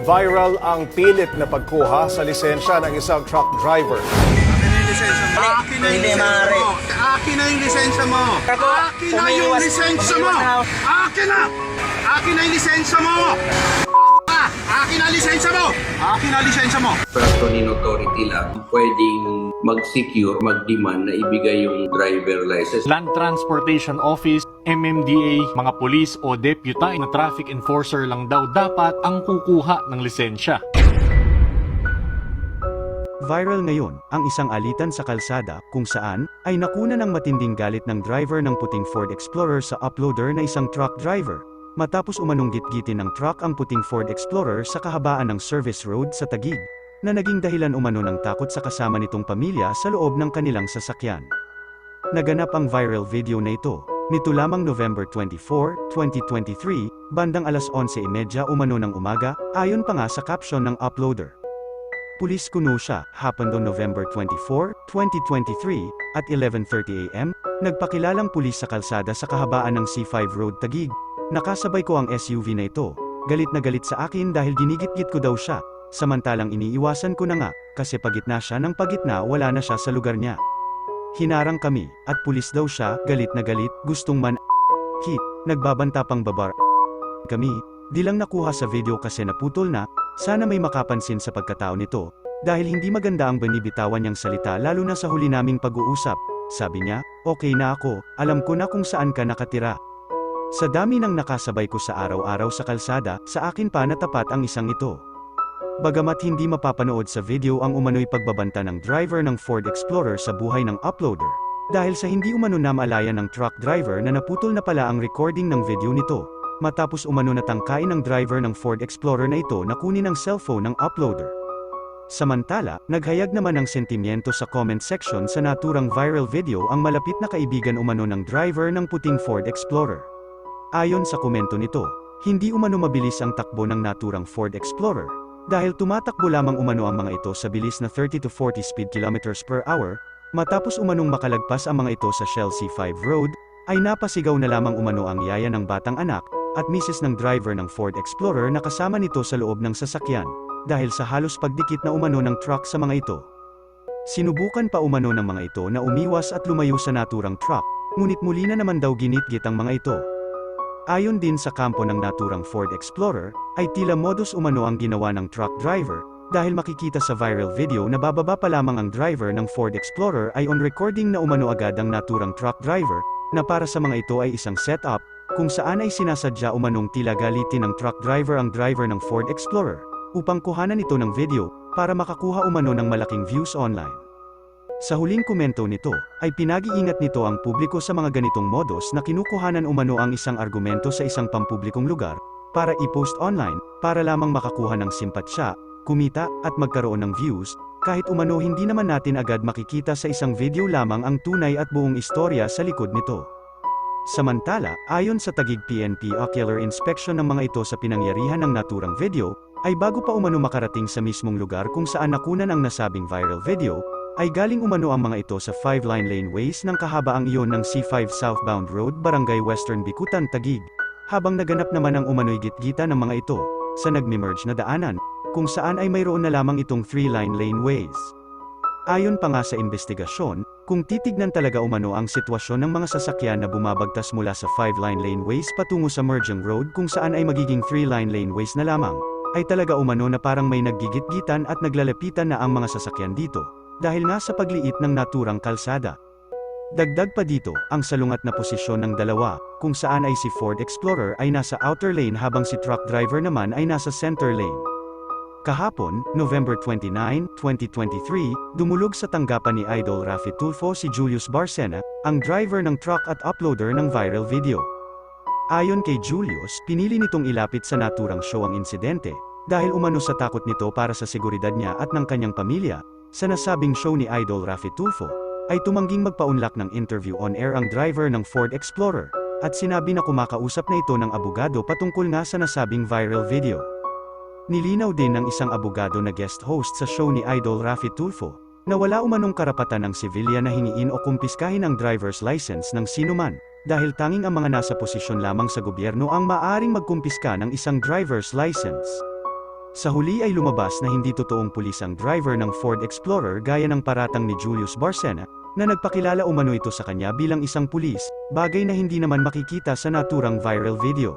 Viral ang pilit na pagkuha sa lisensya ng isang truck driver. Akin na yung lisensya mo. Akin na yung lisensya mo. Akin na yung lisensya mo. Akin na. Akin na yung lisensya mo. Ah, Akin na yung lisensya mo. Akin na yung lisensya mo. Frastonin Authority lang pwedeng mag-secure, mag-demand na ibigay yung driver license. Land Transportation Office, MMDA, mga pulis o deputy na traffic enforcer lang daw dapat ang kukuha ng lisensya. Viral ngayon ang isang alitan sa kalsada kung saan ay nakuna ng matinding galit ng driver ng puting Ford Explorer sa uploader na isang truck driver. Matapos umanong gitgitin ng truck ang puting Ford Explorer sa kahabaan ng service road sa Taguig, na naging dahilan umano ng takot sa kasama nitong pamilya sa loob ng kanilang sasakyan. Naganap ang viral video na ito, nito lamang November 24, 2023, bandang alas 11.30 umano ng umaga, ayon pa nga sa caption ng uploader. Pulis kuno siya, happened on November 24, 2023, at 11.30 am, nagpakilalang pulis sa kalsada sa kahabaan ng C5 Road Tagig. Nakasabay ko ang SUV na ito. Galit na galit sa akin dahil ginigit-git ko daw siya. Samantalang iniiwasan ko na nga, kasi pagitna siya ng pagitna wala na siya sa lugar niya. Hinarang kami, at pulis daw siya, galit na galit, gustong man kit, nagbabanta pang babar kami, di lang nakuha sa video kasi naputol na, sana may makapansin sa pagkatao nito, dahil hindi maganda ang binibitawan niyang salita lalo na sa huli naming pag-uusap. Sabi niya, okay na ako, alam ko na kung saan ka nakatira. Sa dami ng nakasabay ko sa araw-araw sa kalsada, sa akin pa natapat ang isang ito. Bagamat hindi mapapanood sa video ang umano'y pagbabanta ng driver ng Ford Explorer sa buhay ng uploader, dahil sa hindi umano na maalayan ng truck driver na naputol na pala ang recording ng video nito, matapos umano na tangkain ng driver ng Ford Explorer na ito na kunin ang cellphone ng uploader. Samantala, naghayag naman ng sentimiento sa comment section sa naturang viral video ang malapit na kaibigan umano ng driver ng puting Ford Explorer. Ayon sa komento nito, hindi umano mabilis ang takbo ng naturang Ford Explorer, dahil tumatakbo lamang umano ang mga ito sa bilis na 30 to 40 speed kilometers per hour, matapos umanong makalagpas ang mga ito sa Shell C5 Road, ay napasigaw na lamang umano ang yaya ng batang anak, at misis ng driver ng Ford Explorer na kasama nito sa loob ng sasakyan, dahil sa halos pagdikit na umano ng truck sa mga ito. Sinubukan pa umano ng mga ito na umiwas at lumayo sa naturang truck, ngunit muli na naman daw ginitgit ang mga ito. Ayon din sa kampo ng naturang Ford Explorer, ay tila modus umano ang ginawa ng truck driver, dahil makikita sa viral video na bababa pa lamang ang driver ng Ford Explorer ay on recording na umano agad ang naturang truck driver, na para sa mga ito ay isang setup, kung saan ay sinasadya umanong tila galitin ng truck driver ang driver ng Ford Explorer, upang kuhanan ito ng video, para makakuha umano ng malaking views online. Sa huling komento nito, ay pinag-iingat nito ang publiko sa mga ganitong modus na kinukuhanan umano ang isang argumento sa isang pampublikong lugar, para i-post online, para lamang makakuha ng simpatsya, kumita, at magkaroon ng views, kahit umano hindi naman natin agad makikita sa isang video lamang ang tunay at buong istorya sa likod nito. Samantala, ayon sa Tagig PNP Ocular Inspection ng mga ito sa pinangyarihan ng naturang video, ay bago pa umano makarating sa mismong lugar kung saan nakunan ang nasabing viral video, ay galing umano ang mga ito sa 5-line laneways ng kahabaang iyon ng C5 Southbound Road, Barangay Western Bikutan, Tagig. Habang naganap naman ang umano'y gitgita ng mga ito, sa nagme-merge na daanan, kung saan ay mayroon na lamang itong 3-line laneways. Ayon pa nga sa investigasyon, kung titignan talaga umano ang sitwasyon ng mga sasakyan na bumabagtas mula sa 5-line laneways patungo sa merging road kung saan ay magiging 3-line laneways na lamang, ay talaga umano na parang may naggigit-gitan at naglalapitan na ang mga sasakyan dito, dahil nga sa pagliit ng naturang kalsada. Dagdag pa dito, ang salungat na posisyon ng dalawa, kung saan ay si Ford Explorer ay nasa outer lane habang si truck driver naman ay nasa center lane. Kahapon, November 29, 2023, dumulog sa tanggapan ni Idol Rafi Tulfo si Julius Barcena, ang driver ng truck at uploader ng viral video. Ayon kay Julius, pinili nitong ilapit sa naturang show ang insidente, dahil umano sa takot nito para sa seguridad niya at ng kanyang pamilya, sa nasabing show ni Idol Rafi Tulfo, ay tumangging magpaunlak ng interview on air ang driver ng Ford Explorer, at sinabi na kumakausap na ito ng abogado patungkol nga sa nasabing viral video. Nilinaw din ng isang abogado na guest host sa show ni Idol Rafi Tulfo, na wala umanong karapatan ng sibilya na hingiin o kumpiskahin ang driver's license ng sinuman, dahil tanging ang mga nasa posisyon lamang sa gobyerno ang maaring magkumpiska ng isang driver's license. Sa huli ay lumabas na hindi totoong pulis ang driver ng Ford Explorer gaya ng paratang ni Julius Barcena, na nagpakilala umano ito sa kanya bilang isang pulis, bagay na hindi naman makikita sa naturang viral video.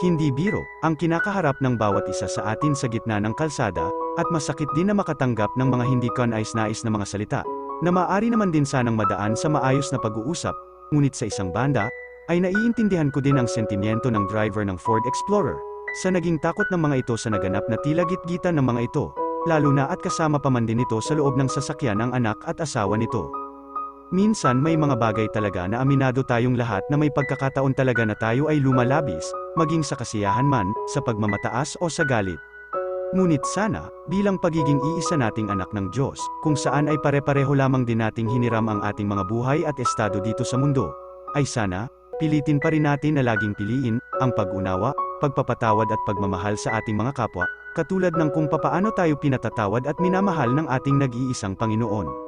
Hindi biro, ang kinakaharap ng bawat isa sa atin sa gitna ng kalsada, at masakit din na makatanggap ng mga hindi kanais-nais na mga salita, na maaari naman din sanang madaan sa maayos na pag-uusap, ngunit sa isang banda, ay naiintindihan ko din ang sentimiento ng driver ng Ford Explorer, sa naging takot ng mga ito sa naganap na tila gitgitan ng mga ito, lalo na at kasama pa man din ito sa loob ng sasakyan ang anak at asawa nito. Minsan may mga bagay talaga na aminado tayong lahat na may pagkakataon talaga na tayo ay lumalabis, maging sa kasiyahan man, sa pagmamataas o sa galit. Ngunit sana, bilang pagiging iisa nating anak ng Diyos, kung saan ay pare-pareho lamang din nating hiniram ang ating mga buhay at estado dito sa mundo, ay sana, pilitin pa rin natin na laging piliin, ang pag-unawa, pagpapatawad at pagmamahal sa ating mga kapwa, katulad ng kung papaano tayo pinatatawad at minamahal ng ating nag-iisang Panginoon.